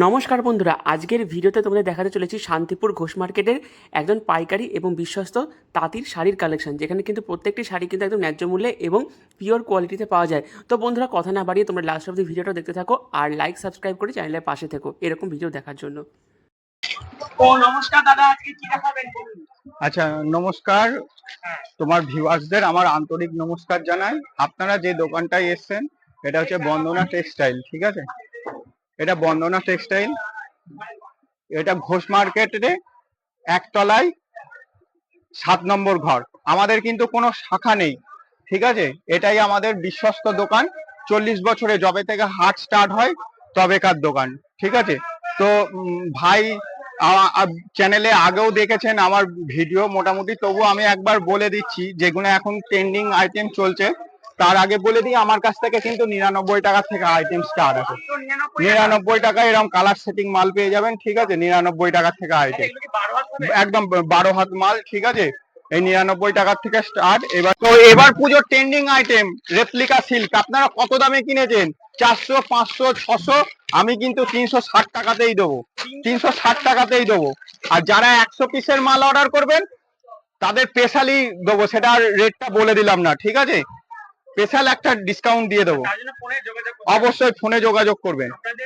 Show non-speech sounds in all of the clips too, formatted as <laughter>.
নমস্কার বন্ধুরা আজকের ভিডিওতে তোমাদের দেখাতে চলেছি শান্তিপুর ঘোষ মার্কেটের একজন পাইকারি এবং বিশ্বস্ত তাঁতির শাড়ির কালেকশন যেখানে কিন্তু প্রত্যেকটি শাড়ি কিন্তু একদম ন্যায্য মূল্যে এবং পিওর কোয়ালিটিতে পাওয়া যায়। তো বন্ধুরা কথা না বাড়িয়ে তোমরা লাস্ট অব্দি ভিডিওটা দেখতে থাকো আর লাইক সাবস্ক্রাইব করে চ্যানেলের পাশে থেকো। এরকম ভিডিও দেখার জন্য। ও নমস্কার দাদা আজকে কি দেখাবেন বলুন? আচ্ছা নমস্কার। তোমার ভিউয়ার্সদের আমার আন্তরিক নমস্কার জানাই। আপনারা যে দোকানটায় এসেছেন এটা হচ্ছে বন্দনা টেক্সটাইল ঠিক আছে? এটা বন্দনা টেক্সটাইল। এটা ঘোষ মার্কেটে একতলায় সাত নম্বর ঘর। আমাদের কিন্তু কোনো শাখা নেই, ঠিক আছে? এটাই আমাদের বিশ্বস্ত দোকান। চল্লিশ বছরে যবে থেকে হাট স্টার্ট হয়, তবেকার দোকান, ঠিক আছে? তো ভাই চ্যানেলে আগেও দেখেছেন আমার ভিডিও মোটামুটি তবু আমি একবার বলে দিচ্ছি, যেগুলো এখন ট্রেন্ডিং আইটেম চলছে তার আগে বলে দিই, আমার কাছ থেকে কিন্তু নিরানব্বই টাকা থেকে আইটেম স্টার্ট আছে নিরানব্বই টাকা এরকম কালার সেটিং মাল পেয়ে যাবেন, ঠিক আছে? নিরানব্বই টাকার থেকে আইটেম একদম বারো হাত মাল, ঠিক আছে? এই নিরানব্বই টাকার থেকে স্টার্ট এবার তো এবার পুজোর ট্রেন্ডিং আইটেম রেপ্লিকা সিল্ক আপনারা কত দামে কিনেছেন? চারশো, পাঁচশো, ছশো? আমি কিন্তু তিনশো ষাট টাকাতেই দেবো। তিনশো ষাট টাকাতেই দেবো। আর যারা একশো পিসের মাল অর্ডার করবেন, তাদের স্পেশালি দেবো। সেটা রেটটা বলে দিলাম না, ঠিক আছে? স্পেশাল একটা ডিসকাউন্ট দিয়ে দেবো। অবশ্যই ফোনে যোগাযোগ করবেন। মানে?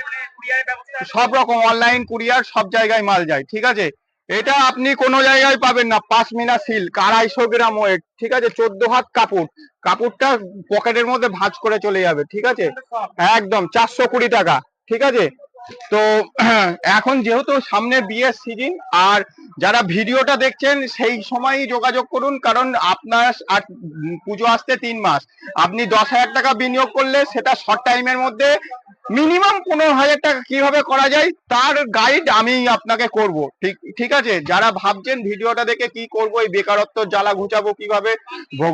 সব রকম অনলাইন কুরিয়ার সব জায়গায় মাল যায় ঠিক আছে? এটা আপনি কোনো জায়গায় পাবেন না পাশমিনা সিল্ক আড়াইশো গ্রাম ওয়েট ঠিক আছে? চোদ্দ হাত কাপড়। কাপড়টা পকেটের মধ্যে ভাঁজ করে চলে যাবে ঠিক আছে? একদম চারশো কুড়ি টাকা ঠিক আছে? তো <clears throat> এখন যেহেতু সামনে বিয়ের সিজন আর যারা ভিডিওটা দেখছেন, সেই সময়ই যোগাযোগ করুন, কারণ আপনার আর পুজো আসতে তিন মাস। আপনি দশ হাজার টাকা বিনিয়োগ করলে সেটা শর্ট টাইমের মধ্যে মিনিমাম পনেরো হাজার টাকা কীভাবে করা যায়, তার গাইড আমি আপনাকে করব। ঠিক ঠিক আছে? যারা ভাবছেন ভিডিওটা দেখে কি করব, এই বেকারত্ব জ্বালা ঘুচাবো কীভাবে,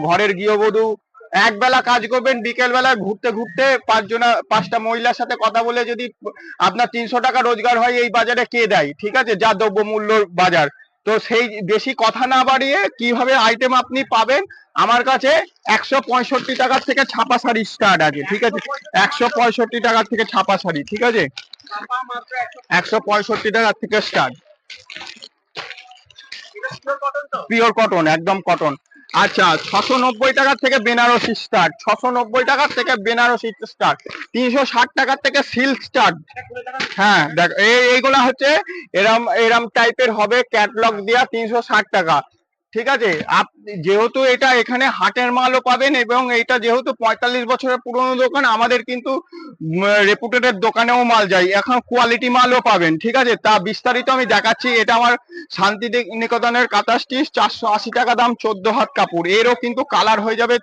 ঘরের গৃহবধূ এক বেলা কাজ করবেন বিকেল বেলা ঘুরতে ঘুরতে পাঁচজনা, পাঁচটা মহিলার সাথে কথা বলে যদি আপনার তিনশো টাকা রোজগার হয়, এই বাজারে কে দেয়? ঠিক আছে? যা দ্রব্যমূল্য বাজার। তো সেই বেশি কথা না বাড়িয়ে কীভাবে আইটেম আপনি পাবেন? আমার কাছে একশো পঁয়ষট্টি টাকার থেকে ছাপা শাড়ি স্টার্ট আছে, ঠিক আছে? একশো পঁয়ষট্টি টাকার থেকে ছাপা শাড়ি, ঠিক আছে? একশো পঁয়ষট্টি টাকার থেকে স্টার্ট? পিওর কটন একদম কটন আচ্ছা ছশো নব্বই টাকার থেকে বেনারসি স্টার্ট ছশো নব্বই টাকার থেকে বেনারসি স্টার্ট তিনশো ষাট টাকার থেকে সিল্ক স্টার্ট। হ্যাঁ দেখ, এই, এইগুলা হচ্ছে এরম এরম টাইপের হবে ক্যাটলগ দেওয়া তিনশো ষাট টাকা ঠিক আছে? যেহেতু এটা এখানে হাটের মালও পাবেন এবং এটা যেহেতু পঁয়তাল্লিশ বছরের পুরনো দোকান, আমাদের কিন্তু রেপুটেডের দোকানেও মাল যায়। এখন কোয়ালিটি মালও পাবেন, ঠিক আছে? তা বিস্তারিত আমি দেখাচ্ছি। এটা আমার শান্তি নিকেতনের কাঁথা স্টিচ, চারশো আশি টাকা দাম, চোদ্দ হাত কাপড়। এরও কিন্তু কালার হয়ে যাবে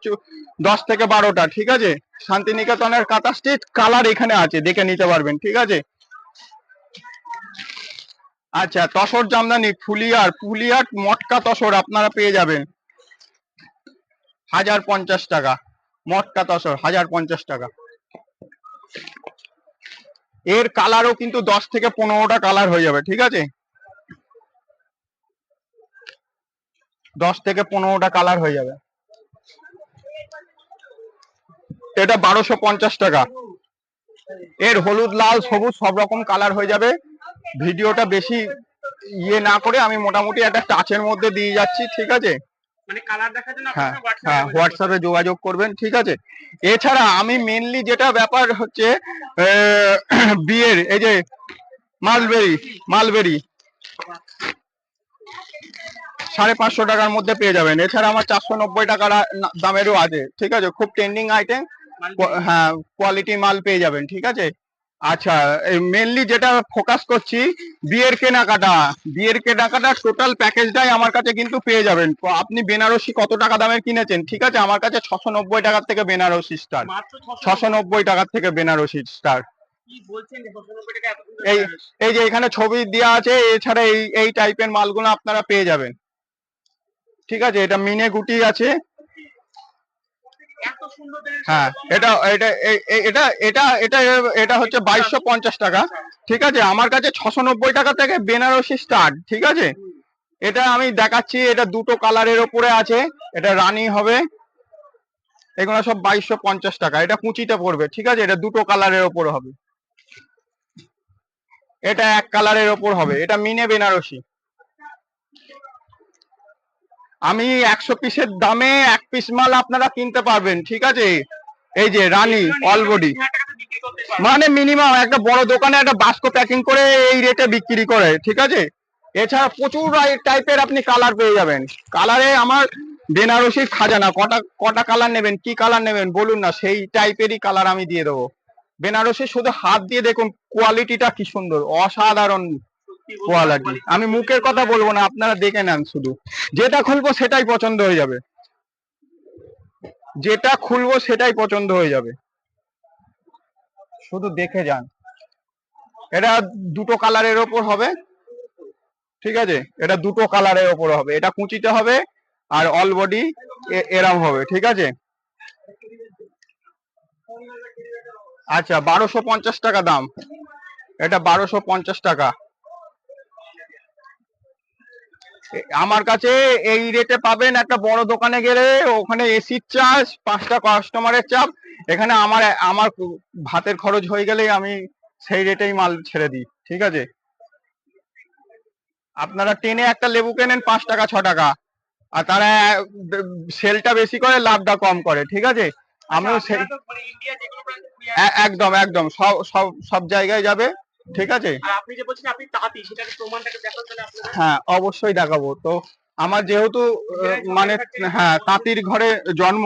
দশ থেকে বারোটা, ঠিক আছে? শান্তিনিকেতনের কাঁথা স্টিচ কালার এখানে আছে, দেখে নিতে পারবেন, ঠিক আছে? আচ্ছা তসর জামদানি, ফুলিয়ার ফুলিয়ার মটকা তসর আপনারা পেয়ে যাবেন। হাজার পঞ্চাশ টাকা, মটকা তসর, হাজার পঞ্চাশ টাকা। এর কালারও কিন্তু দশ থেকে পনেরোটা কালার হয়ে যাবে, ঠিক আছে? দশ থেকে পনেরোটা কালার হয়ে যাবে। এটা বারোশো পঞ্চাশ টাকা। এর হলুদ, লাল, সবুজ সব রকম কালার হয়ে যাবে। ভিডিওটা বেশি ইয়ে না করে আমি মোটামুটি একটা টাচের মধ্যে দিয়ে যাচ্ছি ঠিক আছে? মানে কালার দেখার জন্য হ্যাঁ হ্যাঁ হোয়াটসঅ্যাপে যোগাযোগ করবেন ঠিক আছে? এছাড়া আমি মেনলি যেটা ব্যাপার হচ্ছে বিয়ের এই যে মালবেরি মালবেরি সাড়ে পাঁচশো টাকার মধ্যে পেয়ে যাবেন। এছাড়া আমার চারশো নব্বই টাকার দামেরও আছে ঠিক আছে? খুব ট্রেন্ডিং আইটেম হ্যাঁ কোয়ালিটি মাল পেয়ে যাবেন ঠিক আছে? আচ্ছা মেনলি যেটা ফোকাস করছি বিয়ের কেনাকাটা। বিয়ের কেনাকাটা টোটাল প্যাকেজটাই আমার কাছে কিন্তু পেয়ে যাবেন। আপনি বেনারসি কত টাকা দামের কিনেছেন? ঠিক আছে আমার কাছে ছশো নব্বই টাকার থেকে বেনারসি স্টার ছশো নব্বই। টাকার থেকে বেনারসি স্টার এই এই যে এখানে ছবি দেওয়া আছে এছাড়া এই এই টাইপের মালগুলো আপনারা পেয়ে যাবেন। ঠিক আছে এটা মিনে গুটি আছে। হ্যাঁ এটা এটা এটা এটা এটা এটা হচ্ছে বাইশশো পঞ্চাশ টাকা ঠিক আছে? আমার কাছে ছশো নব্বই টাকা থেকে বেনারসি স্টার্ট ঠিক আছে? এটা আমি দেখাচ্ছি এটা দুটো কালারের ওপরে আছে এটা রানী হবে এগুলো সব বাইশশো পঞ্চাশ টাকা এটা কুচিতে পড়বে ঠিক আছে? এটা দুটো কালারের ওপরে হবে। এটা এক কালারের ওপর হবে এটা মিনে বেনারসি। আমি একশো পিসের দামে এক পিস মাল আপনারা কিনতে পারবেন, ঠিক আছে? এই যে রানী অল বডি। মানে মিনিমাম একটা বড় দোকানে একটা বাস্কো প্যাকিং করে এই রেটে বিক্রি করে, ঠিক আছে? এছাড়া প্রচুর টাইপের আপনি কালার পেয়ে যাবেন। কালারে আমার বেনারসির খাজানা, কটা কটা কালার নেবেন, কি কালার নেবেন বলুন না, সেই টাইপেরই কালার আমি দিয়ে দেবো। বেনারসি শুধু হাত দিয়ে দেখুন কোয়ালিটিটা কি সুন্দর, অসাধারণ। কোয়ালিটি আমি মুখের কথা বলব না আপনারা দেখে নেন শুধু। যেটা খুলবো সেটাই পছন্দ হয়ে যাবে। যেটা খুলবো সেটাই পছন্দ হয়ে যাবে। শুধু দেখে যান। এটা দুটো কালারের ওপর হবে। ঠিক আছে? এটা দুটো কালারের ওপর হবে। এটা কুচিতে হবে আর অল বডি এরম হবে। ঠিক আছে? আচ্ছা বারোশো পঞ্চাশ টাকা দাম। এটা বারোশো পঞ্চাশ টাকা। আমার কাছে এই রেটে পাবেন একটা বড় দোকানে গেলে ওখানে এসির চার্জ পাঁচটা কাস্টমারের চাপ। এখানে আমার আমার ভাতের খরচ হয়ে গেলেই আমি সেই রেটেই মাল ছেড়ে দিই ঠিক আছে? আপনারা টেনে একটা লেবু কেনেন পাঁচ টাকা ছ টাকা। আর তারা সেলটা বেশি করে লাভটা কম করে ঠিক আছে? আমিও সেই আপনারা তো মানে একদম একদম। সব সব সব জায়গায় যাবে। ঠিক আছে? আপনি যে বলছেন আপনি তাঁতি সেটার প্রমাণটাকে দেখার জন্য আপনারা হ্যাঁ অবশ্যই দেখাবো। তো আমার যেহেতু মানে হ্যাঁ তাঁতির ঘরে জন্ম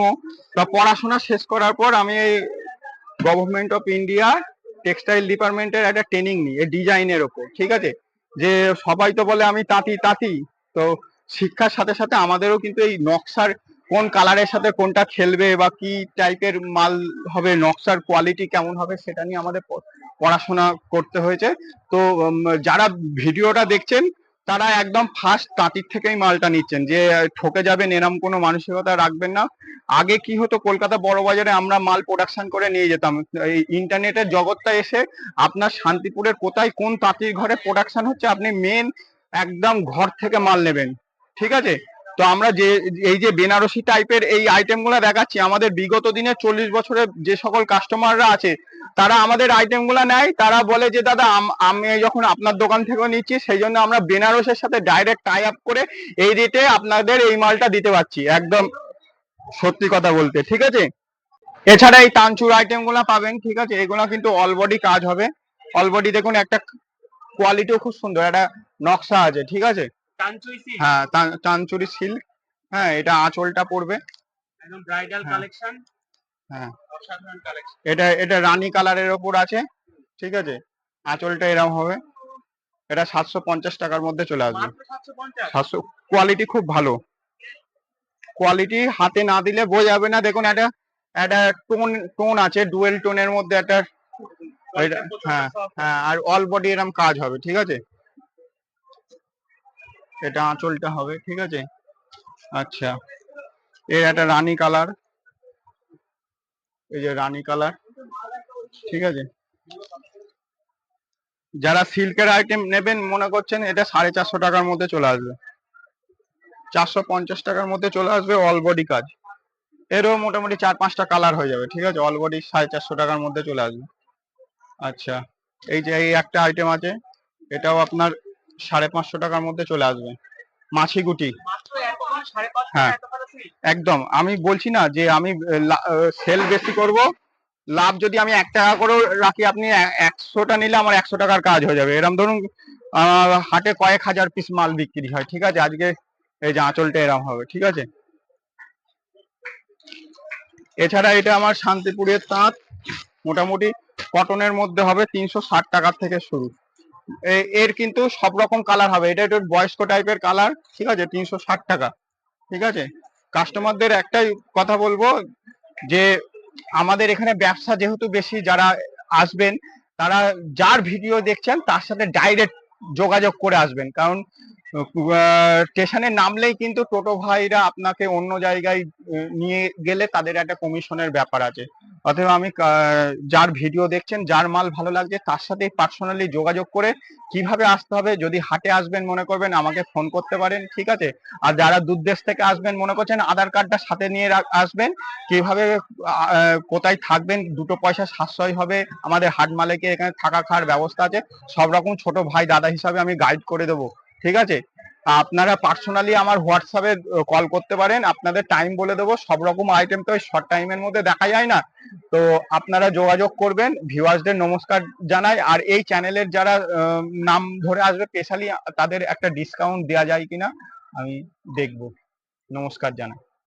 তা পড়াশোনা শেষ করার পর আমি এই গভর্নমেন্ট অফ ইন্ডিয়া টেক্সটাইল ডিপার্টমেন্টের একটা ট্রেনিং নিই এই ডিজাইনের ওপর ঠিক আছে? যে সবাই তো বলে আমি তাঁতি তাঁতি তো শিক্ষার সাথে সাথে আমাদেরও কিন্তু এই নকশার কোন কালারের সাথে কোনটা খেলবে বা কি টাইপের মাল হবে নকশার কোয়ালিটি কেমন হবে সেটা নিয়ে আমাদের পড়াশোনা করতে হয়েছে। তো যারা ভিডিওটা দেখছেন, তারা একদম ফার্স্ট তাঁতির থেকেই মালটা নিচ্ছেন যে, ঠকে যাবেন, এরম কোনো মানসিকতা রাখবেন না। আগে কি হতো, কলকাতা বড় বাজারে আমরা মাল প্রোডাকশন করে নিয়ে যেতাম। এই ইন্টারনেটের জগৎটা এসে আপনার শান্তিপুরের কোথায় কোন তাঁতির ঘরে প্রোডাকশন হচ্ছে, আপনি মেন একদম ঘর থেকে মাল নেবেন। ঠিক আছে? তো আমরা যে, এই যে বেনারসি টাইপের এই আইটেমগুলো দেখাচ্ছি, আমাদের বিগত দিনে চল্লিশ বছরের যে সকল কাস্টমাররা আছে তারা আমাদের আইটেমগুলো নেয় তারা বলে যে দাদা আমি যখন আপনার দোকান থেকেও নিচ্ছি সেই জন্য আমরা বেনারসের সাথে ডাইরেক্ট টাই আপ করে এই রেটে আপনাদের এই মালটা দিতে পারছি। একদম সত্যি কথা বলতে ঠিক আছে? এছাড়া এই তানচুর আইটেমগুলা পাবেন ঠিক আছে? এগুলা কিন্তু অল বডি কাজ হবে। অল বডি দেখুন একটা কোয়ালিটিও খুব সুন্দর একটা নকশা আছে ঠিক আছে? হ্যাঁ তান- তানচুরি সিল্ক হ্যাঁ এটা আঁচলটা পড়বে। একদম ব্রাইডাল হ্যাঁ। কালেকশন হ্যাঁ। এটা এটা রানী কালারের ওপর আছে ঠিক আছে? আঁচলটা এরকম হবে। এটা সাতশো পঞ্চাশ টাকার মধ্যে চলে আসবে। সাতশো কোয়ালিটি খুব ভালো। কোয়ালিটি হাতে না দিলে বোঝা যাবে না। দেখুন একটা একটা টোন টোন আছে ডুয়েল টোনের মধ্যে একটা হ্যাঁ হ্যাঁ আর অল বডি এরকম কাজ হবে ঠিক আছে? এটা আঁচলটা হবে ঠিক আছে? আচ্ছা। এর একটা রানী কালার। এই যে রানী কালার ঠিক আছে? যারা সিল্কের আইটেম নেবেন মনে করছেন এটা সাড়ে চারশো টাকার মধ্যে চলে আসবে। চারশো পঞ্চাশ টাকার মধ্যে চলে আসবে অল বডি কাজ। এরও মোটামুটি চার পাঁচটা কালার হয়ে যাবে ঠিক আছে? অল বডি সাড়ে চারশো টাকার মধ্যে চলে আসবে। আচ্ছা এই যে এই একটা আইটেম আছে এটাও আপনার সাড়ে পাঁচশো টাকার মধ্যে চলে আসবে। মাছি গুটি। হ্যাঁ। একদম। আমি বলছি না যে আমি সেল বেশি করব। লাভ যদি আমি এক টাকা করেও রাখি, আপনি একশোটা নিলে আমার একশো টাকার কাজ হয়ে যাবে। এরম ধরুন হাটে কয়েক হাজার পিস মাল বিক্রি হয়, ঠিক আছে? আজকে এই যে আঁচলটা এরম হবে, ঠিক আছে? এছাড়া এটা আমার শান্তিপুরের তাঁত, মোটামুটি কটনের মধ্যে হবে তিনশো ষাট টাকার থেকে শুরু। এর কিন্তু সব রকম কালার হবে। এটা একটু বয়স্ক টাইপের কালার ঠিক আছে? তিনশো ষাট টাকা, ঠিক আছে? কাস্টমারদের একটাই কথা বলব যে আমাদের এখানে ব্যবসা যেহেতু বেশি যারা আসবেন, তারা যার ভিডিও দেখছেন তার সাথে ডাইরেক্ট যোগাযোগ করে আসবেন। কারণ স্টেশনে নামলেই কিন্তু টোটো ভাইরা আপনাকে অন্য জায়গায় নিয়ে গেলে তাদের একটা কমিশনের ব্যাপার আছে। অতএব আমি যার ভিডিও দেখছেন, যার মাল ভালো লাগছে, তার সাথে পার্সোনালি যোগাযোগ করে কীভাবে আসতে হবে, যদি হাটে আসবেন মনে করবেন, আমাকে ফোন করতে পারেন, ঠিক আছে? আর যারা দূর দেশ থেকে আসবেন মনে করছেন, আধার কার্ডটা সাথে নিয়ে আসবেন, কীভাবে কোথায় থাকবেন, দুটো পয়সা সাশ্রয় হবে, আমাদের হাট মালিকে এখানে থাকা খাওয়ার ব্যবস্থা আছে, সব রকম ছোট ভাই দাদা হিসাবে আমি গাইড করে দেবো। ঠিক আছে? আপনারা পার্সোনালি আমার হোয়াটসঅ্যাপে কল করতে পারেন। আপনাদের টাইম বলে দেবো। সব রকম আইটেম তো শর্ট টাইমের মধ্যে দেখা যায় না। তো আপনারা যোগাযোগ করবেন। ভিউয়ার্সদের নমস্কার জানাই। আর এই চ্যানেলের যারা নাম ধরে আসবে স্পেশালি তাদের একটা ডিসকাউন্ট দেওয়া যায় কিনা, আমি দেখব। নমস্কার জানাই।